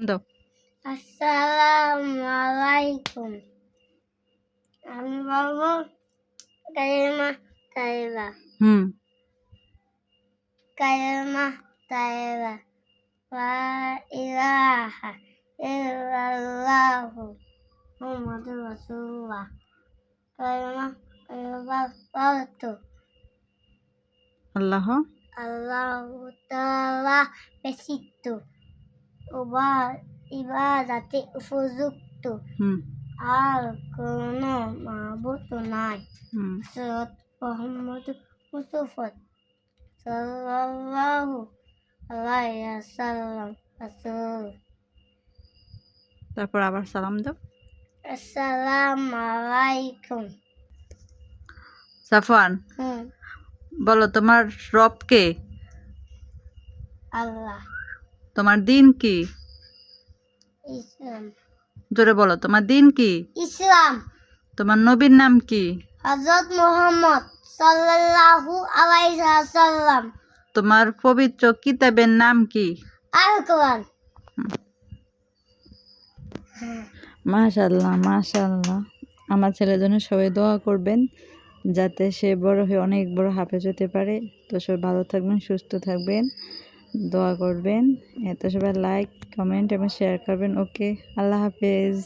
দাও আসসালামু আলাইকুম আমি বলব কালিমা তাইবা হুম কালিমা তাইবা লা ইলাহা ইল্লাল্লাহু মুহাম্মাদুর রাসূলুল্লাহ কালিমা তাইবা পালতু আল্লাহ আল্লাহু তাআলা উবা ইবাদাতে উপযুক্ত। আর কোনো মাবুত নাই। সৈয়দ মোহাম্মদ মুস্তফা সাল্লাল্লাহু আলাইহি ওয়াসাল্লাম। রাসূল তারপর আবার সালাম দাও। আসসালামু আলাইকুম। সাফওয়ান বলো তোমার রব কে? আল্লাহ। তোমার দিন কি? ইসলাম। জোরে বলো তোমার দিন কি? ইসলাম। তোমার নবীর নাম কি? হযরত মুহাম্মদ সাল্লাল্লাহু আলাইহি ওয়াসাল্লাম। তোমার পবিত্র কিতাবের নাম কি? আল কোরআন মাশাল্লাহ মাশাল্লাহ আমার ছেলের জন্য সবাই দোয়া করবেন যাতে সে বড় হয়ে অনেক বড় হাফেজ হতে পারে। তো সবাই ভালো থাকবেন সুস্থ থাকবেন। দোয়া করবেন। এত সবাই লাইক কমেন্ট এবং শেয়ার করবেন। ওকে আল্লাহ হাফেজ।